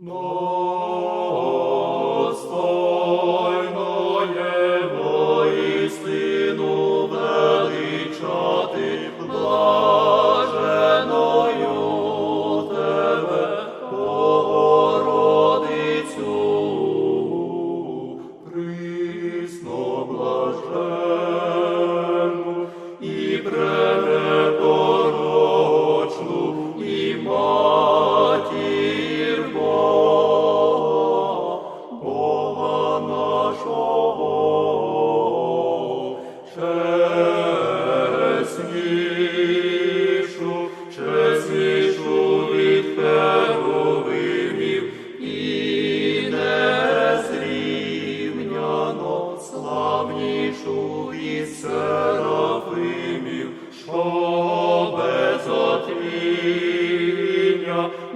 Lord.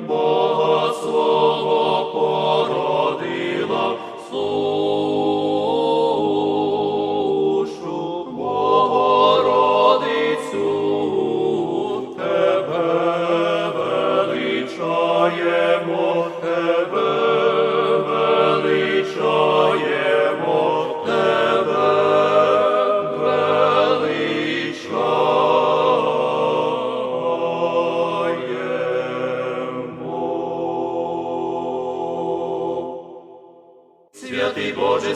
Бога свого породила. Сушу Богородицю, тебе величаємо, тебе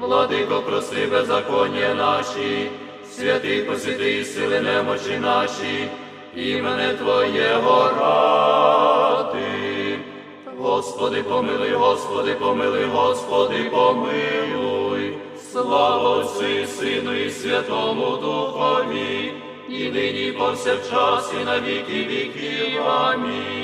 владико, прости беззаконня наші, святий посвяти сили немочі наші, імене Твоєго ради. Господи, помилуй, Господи, помилуй, Господи, помилуй. Слава Отцю і Сину і Святому Духові, і нині і повсякчас, і на віки віків. Амінь.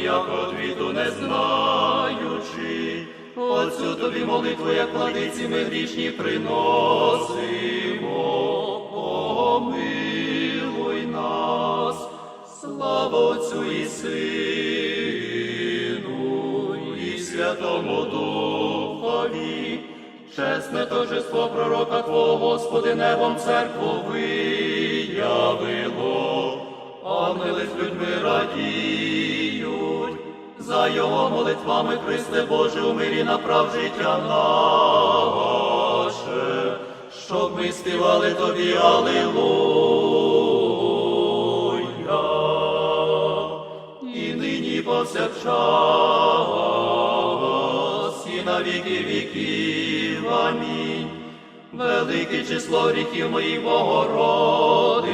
бо ніякого не знаючи. Отцю тобі молитву, як владиці, ми грішні приносимо. Помилуй нас, слава Отцю і Сину, і Святому Духові. Чесне торжество пророка Твого, Господи, небом церкву виявило, з людьми радіють, за його молитвами Христе Боже, у мирі направ життя наше, щоб ми співали Тобі, Аллилуйя, і нині повсякчас, і на віки віків. Амінь. Велике число гріхів моїх Богородице,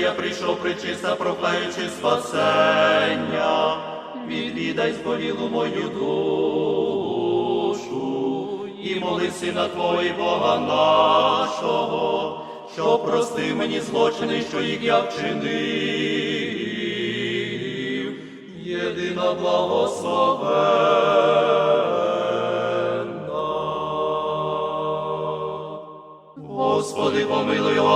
я прийшов причиста, прохаючи спасення, відвідай зболілу мою душу, і моли сина Твої Бога нашого, що прости мені злочини, що їх я вчинив, єдина благословенна.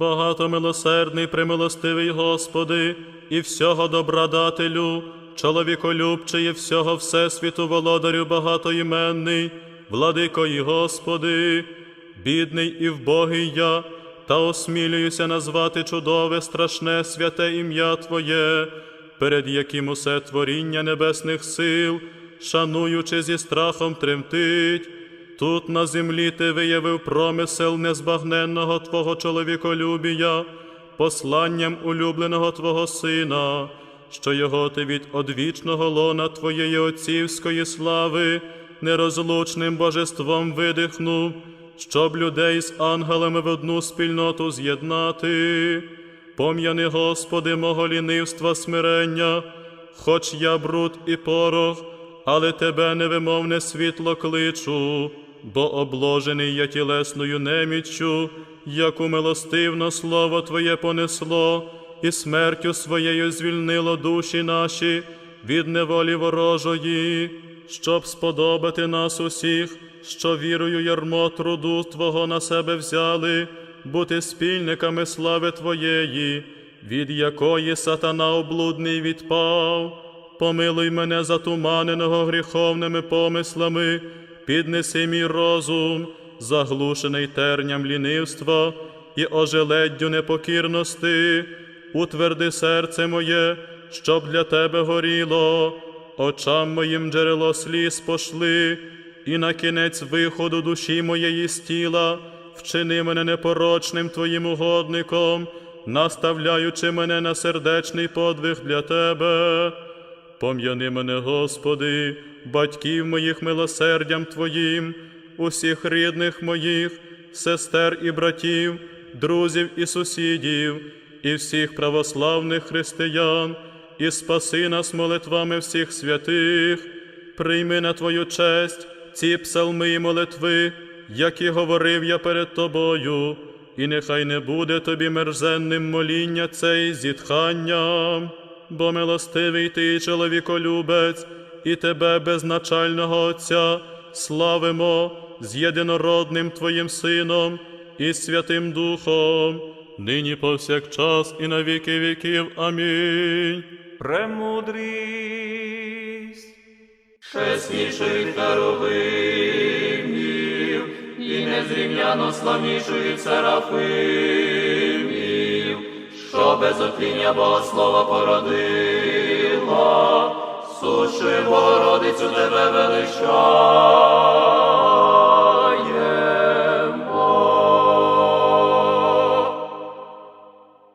Багатомилосердний, премилостивий Господи, і всього добродателю, чоловіколюбче всього Всесвіту, володарю багатоіменний, владико і Господи, бідний і вбогий я, та осмілююся назвати чудове, страшне, святе ім'я Твоє, перед яким усе творіння небесних сил, шануючи зі страхом тремтить. Тут на землі ти виявив промисел незбагненного Твого чоловіколюбія, посланням улюбленого Твого Сина, що його ти від одвічного лона Твоєї отцівської слави нерозлучним божеством видихнув, щоб людей з ангелами в одну спільноту з'єднати. Пом'яни, Господи, мого лінивства смирення, хоч я бруд і порох, але Тебе невимовне світло кличу, бо обложений я тілесною неміччю, яку милостивно слово Твоє понесло, і смертю своєю звільнило душі наші від неволі ворожої, щоб сподобати нас усіх, що вірою ярмо труду Твого на себе взяли, бути спільниками слави Твоєї, від якої сатана облудний відпав. Помилуй мене затуманеного гріховними помислами, піднеси мій розум, заглушений терням лінивства і ожеледдю непокірності, утверди серце моє, щоб для тебе горіло, очам моїм джерело сліз пошли, і на кінець виходу душі моєї з тіла, вчини мене непорочним Твоїм угодником, наставляючи мене на сердечний подвиг для Тебе. Пом'яни мене, Господи, батьків моїх милосердям Твоїм, усіх рідних моїх, сестер і братів, друзів і сусідів, і всіх православних християн, і спаси нас молитвами всіх святих, прийми на Твою честь ці псалми і молитви, які говорив я перед Тобою, і нехай не буде тобі мерзенним моління це зітхання. Бо милостивий ти, чоловіколюбець, і тебе, безначального Отця, славимо з єдинородним Твоїм Сином і Святим Духом, нині повсякчас і на віки віків. Амінь. Премудрість. Чесніший від Херовимів, і незрівняно славніший від Серафимів, що без отління Богослова породила, суши Богородицю тебе величаємо.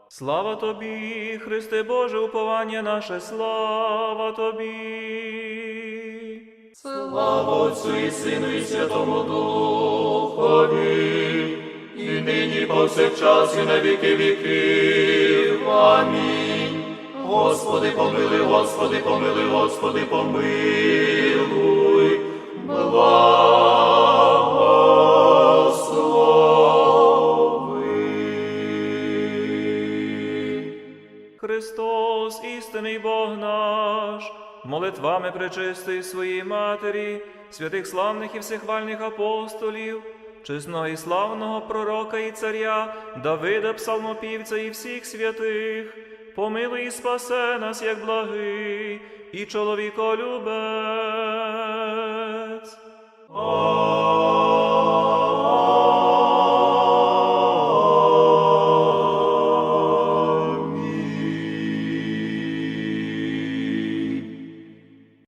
Слава тобі, Христе Боже, уповання наше, слава тобі. Слава Отцю і Сину і Святому Духові, і нині повсякчас і на віки віків. Амінь. Господи, помилуй, Господи, помилуй, Господи, помилуй. Благослови. Христос, істинний Бог наш, молитвами пречистої своєї Матері, святих славних і всехвальних апостолів, чесного і славного пророка і царя Давида, псалмопівця і всіх святих, помилуй і спасе нас, як благий і чоловіколюбець. Амінь.